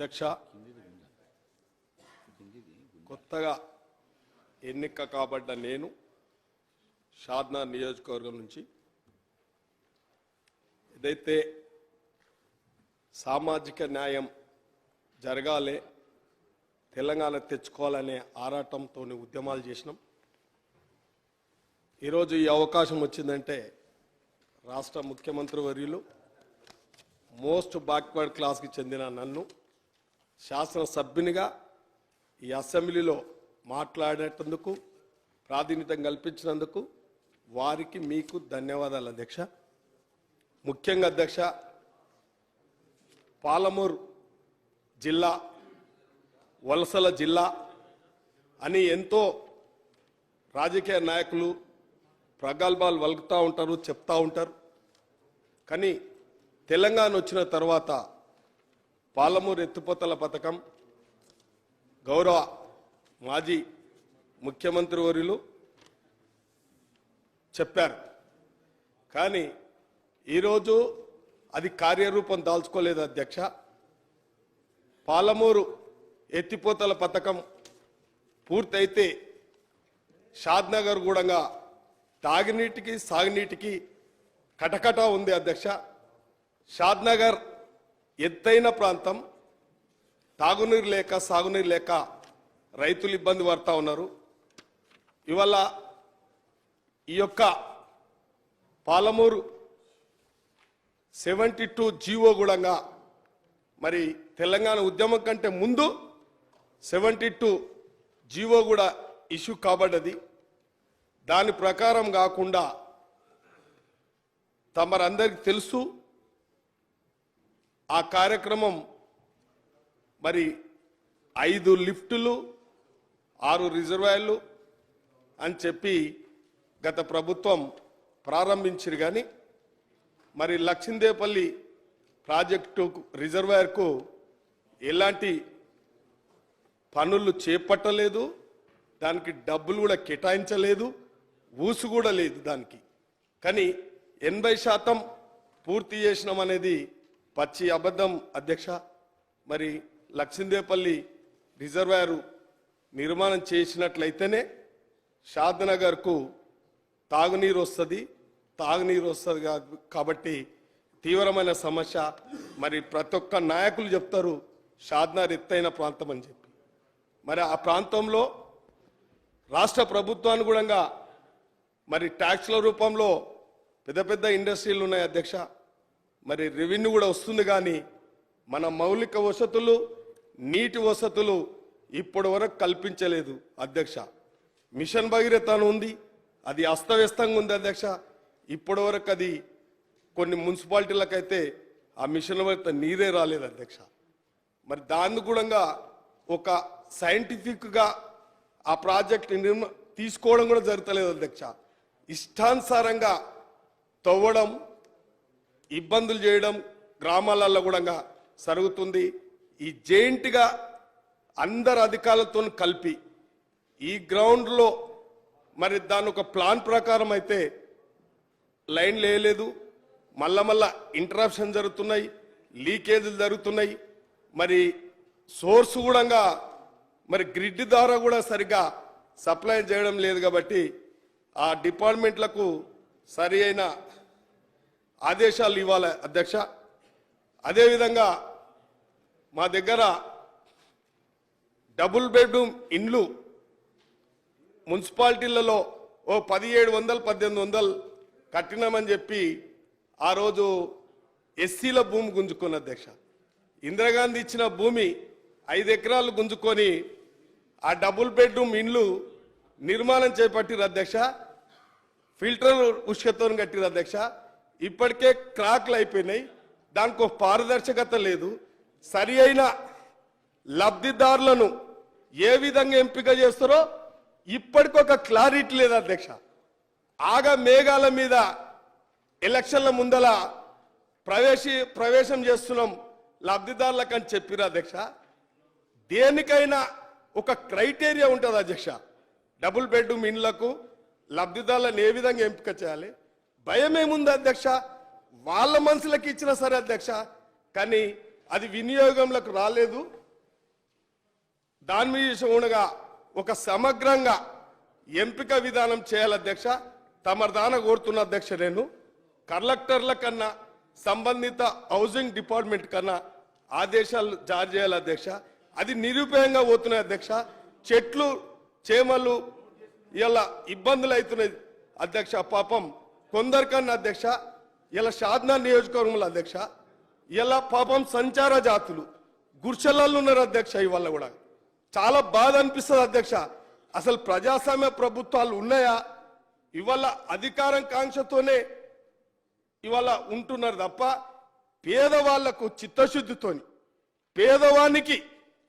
అధ్యక్ష. కొత్తగా ఎన్నిక కాబడ్డ నేను షాద్నా నియోజకవర్గం నుంచి. ఏదైతే సామాజిక న్యాయం జరగాలి తెలంగాణ తెచ్చుకోవాలనే ఆరాటంతో ఉద్యమాలు చేసినాం. ఈరోజు ఈ అవకాశం వచ్చిందంటే రాష్ట్ర ముఖ్యమంత్రి వర్యులు మోస్ట్ బ్యాక్వర్డ్ క్లాస్కి చెందిన నన్ను. శాసనసభ్యునిగా ఈ అసెంబ్లీలో మాట్లాడేటందుకు ప్రాతినిధ్యం కల్పించినందుకు వారికి మీకు ధన్యవాదాలు అధ్యక్ష. ముఖ్యంగా అధ్యక్ష పాలమూరు జిల్లా వలసల జిల్లా అని ఎంతో రాజకీయ నాయకులు ప్రగల్భాలు వలుకుతూ ఉంటారు చెప్తా ఉంటారు. కానీ తెలంగాణ వచ్చిన తర్వాత పాలమూరు ఎత్తిపోతల పథకం గౌరవ మాజీ ముఖ్యమంత్రి వర్యులు చెప్పారు. కానీ ఈరోజు అది కార్యరూపం దాల్చుకోలేదు అధ్యక్ష. పాలమూరు ఎత్తిపోతల పథకం పూర్తయితే షాద్నగర్ కూడా తాగినీటికి సాగునీటికి కటకట ఉంది అధ్యక్ష. షాద్నగర్ ఎత్తైన ప్రాంతం తాగునీరు లేక సాగునీరు లేక రైతులు ఇబ్బంది పడతా ఉన్నారు. ఇవాళ ఈ యొక్క పాలమూరు సెవెంటీ టూ జీవో గుడంగా మరి తెలంగాణ ఉద్యమం కంటే ముందు సెవెంటీ టూ జీవో కూడా ఇష్యూ కాబడ్డది. దాని ప్రకారం కాకుండా తమరందరికి తెలుసు ఆ కార్యక్రమం మరి ఐదు లిఫ్టులు ఆరు రిజర్వాయర్లు అని చెప్పి గత ప్రభుత్వం ప్రారంభించారు కానీ మరి లక్షిందేపల్లి ప్రాజెక్టు రిజర్వాయర్కు ఎలాంటి పనులు చేపట్టలేదు దానికి డబ్బులు కూడా కేటాయించలేదు ఊసు కూడా లేదు దానికి. కానీ ఎనభై శాతం పూర్తి చేసినాం అనేది పచ్చి అబద్ధం అధ్యక్ష. మరి లక్షిందేపల్లి రిజర్వాయరు నిర్మాణం చేసినట్లయితేనే షాద్నగర్కు తాగునీరు వస్తుంది. తాగునీరు వస్తుంది కాబట్టి తీవ్రమైన సమస్య. మరి ప్రతి ఒక్క నాయకులు చెప్తారు షాద్నగర్ ఎత్తైన ప్రాంతం అని చెప్పి. మరి ఆ ప్రాంతంలో రాష్ట్ర ప్రభుత్వానుగుణంగా మరి ట్యాక్స్ల రూపంలో పెద్ద పెద్ద ఇండస్ట్రీలు ఉన్నాయి అధ్యక్ష. మరి రెవెన్యూ కూడా వస్తుంది కానీ మన మౌలిక వసతులు నీటి వసతులు ఇప్పటి వరకు కల్పించలేదు అధ్యక్ష. మిషన్ భగీరథ అని ఉంది అది అస్తవ్యస్తంగా ఉంది అధ్యక్ష. ఇప్పటి వరకు అది కొన్ని మున్సిపాలిటీలకైతే ఆ మిషన్ భగీరథ నీరే రాలేదు అధ్యక్ష. మరి దాన్ని కూడా ఒక సైంటిఫిక్గా ఆ ప్రాజెక్ట్ నిర్మ తీసుకోవడం కూడా జరుగుతలేదు అధ్యక్ష. ఇష్టానుసారంగా తవ్వడం ఇబ్బందులు చేయడం గ్రామాలలో కూడా జరుగుతుంది. ఈ జైంట్గా అందరు అధికారులతో కలిపి ఈ గ్రౌండ్లో మరి దాని ఒక ప్లాన్ ప్రకారం అయితే లైన్ లేయలేదు. మళ్ళా మళ్ళా ఇంటరప్షన్ జరుగుతున్నాయి లీకేజీలు జరుగుతున్నాయి. మరి సోర్స్ కూడా మరి గ్రిడ్ ద్వారా కూడా సరిగా సప్లై చేయడం లేదు కాబట్టి ఆ డిపార్ట్మెంట్లకు సరి అయిన ఆదేశాలు ఇవ్వాలి అధ్యక్ష. అదేవిధంగా మా దగ్గర డబుల్ బెడ్రూమ్ ఇండ్లు మున్సిపాలిటీలలో ఓ పదిహేడు వందలు పద్దెనిమిది వందలు కట్టినామని చెప్పి ఆ రోజు ఎస్సీల భూమి గుంజుకున్న అధ్యక్ష. ఇందిరాగాంధీ ఇచ్చిన భూమి ఐదు ఎకరాలు గుంజుకొని ఆ డబుల్ బెడ్రూమ్ ఇండ్లు నిర్మాణం చేపట్టిరు అధ్యక్ష. ఫిల్టర్ ఉష్కతో కట్టిరు అధ్యక్ష. ఇప్పటికే క్రాక్లు అయిపోయినాయి. దానికి ఒక పారదర్శకత లేదు. సరి అయిన లబ్ధిదారులను ఏ విధంగా ఎంపిక చేస్తారో ఇప్పటికొక క్లారిటీ లేదు అధ్యక్ష. ఆగ మేఘాల మీద ఎలక్షన్ల ముందల ప్రవేశి ప్రవేశం చేస్తున్నాం లబ్ధిదారులకు అని చెప్పిరు అధ్యక్ష. దేనికైనా ఒక క్రైటీరియా ఉంటుంది అధ్యక్ష. డబుల్ బెడ్రూమ్ ఇండ్లకు లబ్ధిదారులను ఏ విధంగా ఎంపిక చేయాలి? భయం ఏముంది అధ్యక్ష వాళ్ళ మనసులకు ఇచ్చిన సరే అధ్యక్ష కానీ అది వినియోగంలోకి రాలేదు. దాని మీద ఉండగా ఒక సమగ్రంగా ఎంపిక విధానం చేయాలి అధ్యక్ష. తమర్దాన కోరుతున్న అధ్యక్ష నేను కలెక్టర్ల కన్నా సంబంధిత హౌసింగ్ డిపార్ట్మెంట్ కన్నా ఆదేశాలు జారీ చేయాలి అధ్యక్ష. అది నిరుపయోగంగా పోతున్నాయి అధ్యక్ష. చెట్లు చేమలు ఇలా ఇబ్బందులు అవుతున్నాయి అధ్యక్ష. పాపం కొందర్కన్ అధ్యక్ష ఇలా షాద్నా నియోజకవర్గంలో అధ్యక్ష ఇలా పాపం సంచార జాతులు గుర్చలలో ఉన్నారు అధ్యక్ష ఇవాళ కూడా. చాలా బాధ అనిపిస్తుంది అధ్యక్ష. అసలు ప్రజాస్వామ్య ప్రభుత్వాలు ఉన్నాయా? ఇవాళ అధికారం కాంక్షతోనే ఇవాళ ఉంటున్నారు తప్ప పేదవాళ్ళకు చిత్తశుద్ధితోని పేదవానికి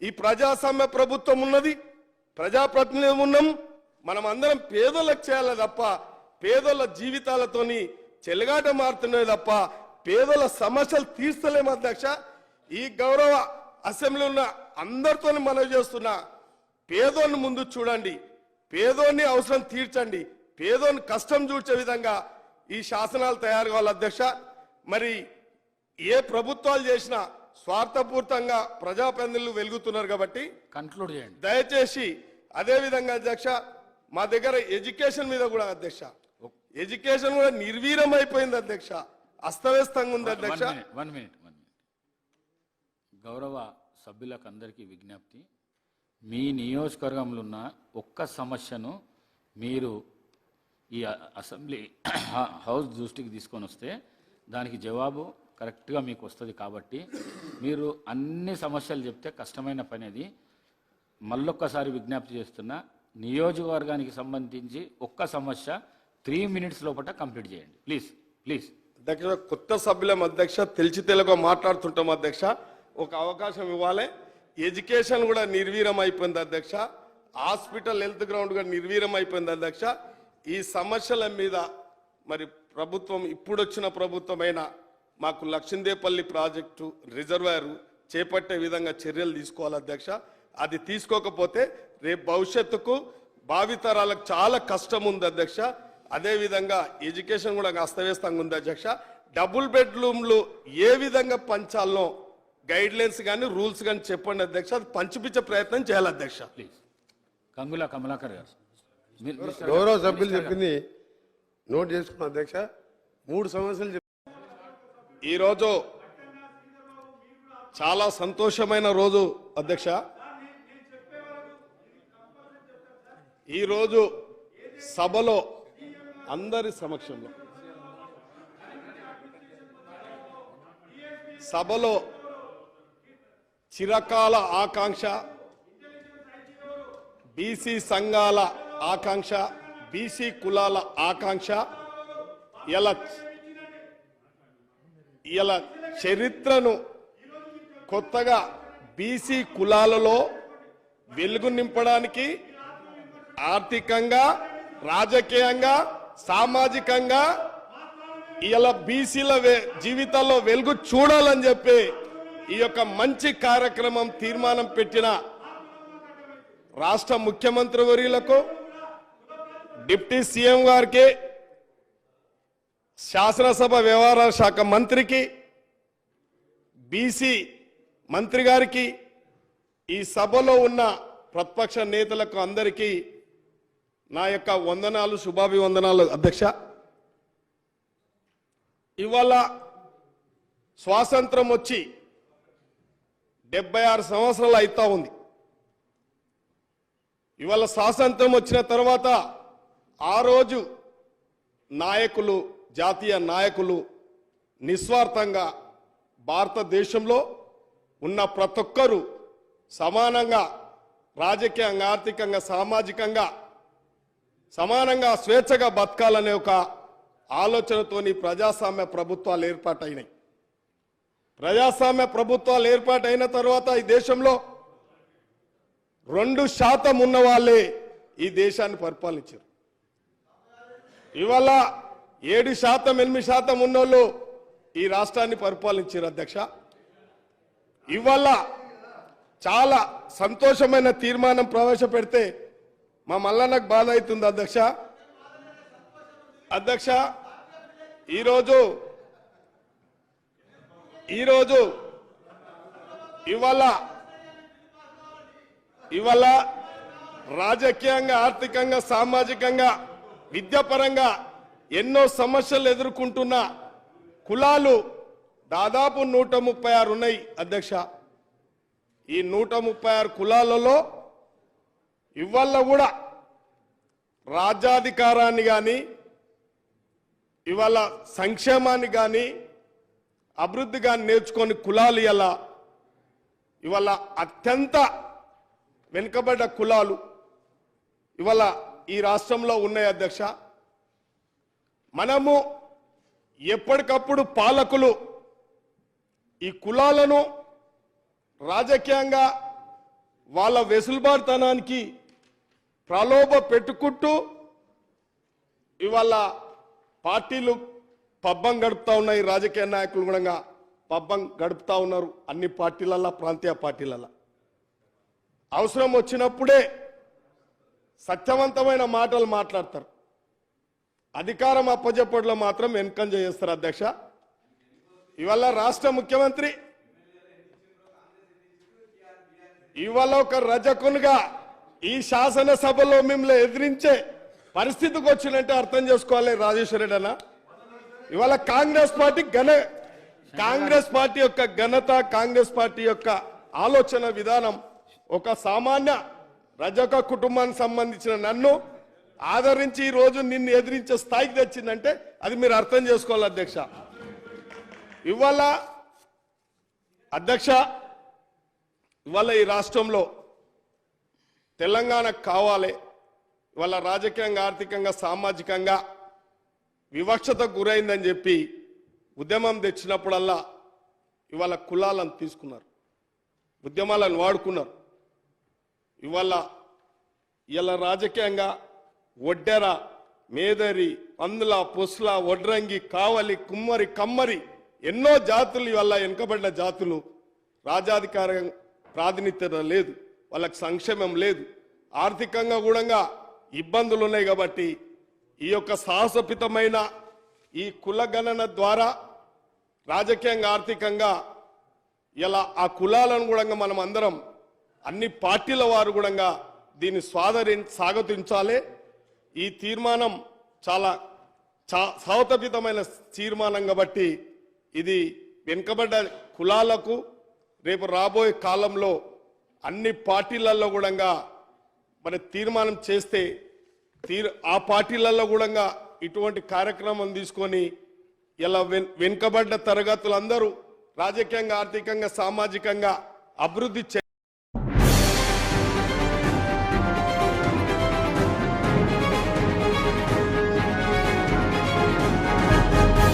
ఈ ప్రజాస్వామ్య ప్రభుత్వం ఉన్నది ప్రజాప్రతినిధి ఉన్నాం మనం అందరం పేదలకు చేయాలి తప్ప పేదల జీవితాలతోని చెలగాట మారుతున్నాయి తప్ప పేదల సమస్యలు తీర్చలేము అధ్యక్ష. ఈ గౌరవ అసెంబ్లీ ఉన్న అందరితోని మనవి చేస్తున్నా పేదోని ముందు చూడండి. పేదోని అవసరం తీర్చండి. పేదోని కష్టం చూచే విధంగా ఈ శాసనాలు తయారు కావాలి అధ్యక్ష. మరి ఏ ప్రభుత్వాలు చేసినా స్వార్థపూర్తంగా ప్రజాప్రతినిధులు వెలుగుతున్నారు కాబట్టి కన్క్లూడ్ చేయండి. దయచేసి అదే విధంగా అధ్యక్ష మా దగ్గర ఎడ్యుకేషన్ మీద కూడా అధ్యక్ష ఎడ్యుకేషన్ కూడా నిర్వీర్యం అయిపోయింది అధ్యక్ష. అస్తవ్యస్తంగా ఉంది అధ్యక్ష. వన్ మినిట్ వన్ మినిట్ గౌరవ సభ్యులకు అందరికీ విజ్ఞప్తి. మీ నియోజకవర్గంలో ఉన్న ఒక్క సమస్యను మీరు ఈ అసెంబ్లీ హౌస్ దృష్టికి తీసుకొని వస్తే దానికి జవాబు కరెక్ట్గా మీకు వస్తుంది కాబట్టి మీరు అన్ని సమస్యలు చెప్తే కష్టమైన పని అది. మళ్ళొక్కసారి విజ్ఞప్తి చేస్తున్నా నియోజకవర్గానికి సంబంధించి ఒక్క సమస్య త్రీ మినిట్స్ లోపల కంప్లీట్ చేయండి. Please please. అధ్యక్ష కొత్త సభ్యులం అధ్యక్ష తెలిసి తెలుగు మాట్లాడుతుంటాం అధ్యక్ష. ఒక అవకాశం ఇవ్వాలి. ఎడ్యుకేషన్ కూడా నిర్వీరం అయిపోయింది అధ్యక్ష. హాస్పిటల్ హెల్త్ గ్రౌండ్ కూడా నిర్వీరం అయిపోయింది అధ్యక్ష. ఈ సమస్యల మీద మరి ప్రభుత్వం ఇప్పుడొచ్చిన ప్రభుత్వమైన మాకు లక్ష్మీదేపల్లి ప్రాజెక్టు రిజర్వాయర్ చేపట్టే విధంగా చర్యలు తీసుకోవాలి అధ్యక్ష. అది తీసుకోకపోతే రేపు భవిష్యత్తుకు భావితరాలకు చాలా కష్టం ఉంది అధ్యక్ష. అదే విధంగా ఎడ్యుకేషన్ కూడా అస్తవ్యస్తంగా ఉంది అధ్యక్ష. డబుల్ బెడ్రూమ్లు ఏ విధంగా పంచాలనో గైడ్ లైన్స్ కానీ రూల్స్ కానీ చెప్పండి అధ్యక్ష. అది పంచిపించే ప్రయత్నం చేయాలి అధ్యక్ష. ప్లీజ్. కంగుల కమలాకర్ గారు. గౌరవ సభ్యులు. చెప్పింది నోట్ చేసుకున్న అధ్యక్ష. మూడు సమస్యలు చెప్పి ఈరోజు చాలా సంతోషమైన రోజు అధ్యక్ష. ఈరోజు సభలో అందరి సమక్షంలో. సభలో చిరకాల ఆకాంక్ష బీసీ సంఘాల ఆకాంక్ష బీసీ కులాల ఆకాంక్ష ఇలా ఇలా చరిత్రను కొత్తగా బీసీ కులాలలో వెలుగు నింపడానికి ఆర్థికంగా రాజకీయంగా సామాజికంగా ఇలా బీసీల వే- జీవితాల్లో వెలుగు చూడాలని చెప్పి ఈ యొక్క మంచి కార్యక్రమం తీర్మానం పెట్టిన రాష్ట్ర ముఖ్యమంత్రి వర్యులకు డిప్టీ సీఎం గారికి శాసనసభ వ్యవహారాల శాఖ మంత్రికి బీసీ మంత్రి గారికి ఈ సభలో ఉన్న ప్రతిపక్ష నేతలకు అందరికీ నా యొక్క వందనాలు శుభాభివందనాలు అధ్యక్ష. ఇవాళ స్వాతంత్రం వచ్చి డెబ్బై ఆరు సంవత్సరాలు అవుతా ఉంది. ఇవాళ స్వాతంత్రం వచ్చిన తర్వాత ఆ రోజు నాయకులు జాతీయ నాయకులు నిస్వార్థంగా భారతదేశంలో ఉన్న ప్రతి ఒక్కరూ సమానంగా రాజకీయంగా ఆర్థికంగా సామాజికంగా సమానంగా స్వేచ్ఛగా బతకాలనే ఒక ఆలోచనతోని ప్రజాస్వామ్య ప్రభుత్వాలు ఏర్పాటైనాయి ప్రజాస్వామ్య ప్రభుత్వాలు ఏర్పాటైన తర్వాత ఈ దేశంలో రెండు శాతం ఉన్న వాళ్ళే ఈ దేశాన్ని పరిపాలించారు. ఇవాళ ఏడు శాతం ఎనిమిది శాతం ఉన్నోళ్ళు ఈ రాష్ట్రాన్ని పరిపాలించారు అధ్యక్ష. ఇవాళ చాలా సంతోషమైన తీర్మానం ప్రవేశపెడితే మా మల్లన్నకు బాధ అవుతుంది అధ్యక్ష. అధ్యక్ష ఈరోజు ఈరోజు ఇవాళ ఇవాళ రాజకీయంగా ఆర్థికంగా సామాజికంగా విద్యాపరంగా ఎన్నో సమస్యలు ఎదుర్కొంటున్న కులాలు దాదాపు నూట ముప్పై ఆరు ఉన్నాయి అధ్యక్ష. ఈ నూట ముప్పై ఆరు కులాలలో ఇవాళ కూడా రాజ్యాధికారాన్ని కానీ ఇవాళ సంక్షేమాన్ని కానీ అభివృద్ధి కానీ నేర్చుకొని కులాలు ఇలా ఇవాళ అత్యంత వెనుకబడ్డ కులాలు ఇవాళ ఈ రాష్ట్రంలో ఉన్నాయి అధ్యక్ష. మనము ఎప్పటికప్పుడు పాలకులు ఈ కులాలను రాజకీయంగా వాళ్ళ వెసులుబాటుతనానికి ప్రలోభ పెట్టుకుంటూ ఇవాళ పార్టీలు పబ్బం గడుపుతా ఉన్నాయి. రాజకీయ నాయకులు కూడా పబ్బం గడుపుతా ఉన్నారు. అన్ని పార్టీలల్లో ప్రాంతీయ పార్టీలల్లో. అవసరం వచ్చినప్పుడే సత్యవంతమైన మాటలు మాట్లాడతారు. అధికారం అప్పజెప్పట్లో మాత్రం ఎన్కం చేస్తారు అధ్యక్ష. ఇవాళ రాష్ట్ర ముఖ్యమంత్రి ఇవాళ ఒక రజకునిగా ఈ శాసనసభలో మిమ్మల్ని ఎదిరించే పరిస్థితికి వచ్చినట్టే అర్థం చేసుకోవాలి రాజేశ్వర రెడ్డి అన్న. ఇవాళ కాంగ్రెస్ పార్టీ ఘన కాంగ్రెస్ పార్టీ యొక్క ఘనత కాంగ్రెస్ పార్టీ యొక్క ఆలోచన విధానం ఒక సామాన్య రజక కుటుంబానికి సంబంధించిన నన్ను ఆదరించి ఈ రోజు నిన్ను ఎదిరించే స్థాయికి తెచ్చిందంటే అది మీరు అర్థం చేసుకోవాలి అధ్యక్ష. ఇవాళ అధ్యక్ష ఇవాళ ఈ రాష్ట్రంలో తెలంగాణ కావాలి. ఇవాళ రాజకీయంగా ఆర్థికంగా సామాజికంగా వివక్షతకు గురైందని చెప్పి ఉద్యమం తెచ్చినప్పుడల్లా ఇవాళ కులాలను తీసుకున్నారు. ఉద్యమాలను వాడుకున్నారు. ఇవాళ ఇలా రాజకీయంగా ఒడ్డెర మేదరి పందుల పొస్ల ఒడ్రంగి కావలి కుమ్మరి కమ్మరి ఎన్నో జాతులు ఇవాళ వెనుకబడిన జాతులు. రాజాధికారం ప్రాతినిధ్యత లేదు. వాళ్ళకి సంక్షేమం లేదు. ఆర్థికంగా కూడా ఇబ్బందులు ఉన్నాయి కాబట్టి ఈ యొక్క సాహసపితమైన ఈ కులగణన ద్వారా రాజకీయంగా ఆర్థికంగా ఇలా ఆ కులాలను కూడా మనం అందరం అన్ని పార్టీల వారు కూడా దీన్ని స్వాదరి స్వాగతించాలి. ఈ తీర్మానం చాలా చా సావతపితమైన తీర్మానం కాబట్టి ఇది వెనుకబడ్డ కులాలకు రేపు రాబోయే కాలంలో అన్ని పార్టీలలో కూడా మరి తీర్మానం చేస్తే తీర్ ఆ పార్టీలలో కూడా ఇటువంటి కార్యక్రమం తీసుకొని ఇలా వెన్ వెనుకబడ్డ తరగతులందరూ రాజకీయంగా ఆర్థికంగా సామాజికంగా అభివృద్ధి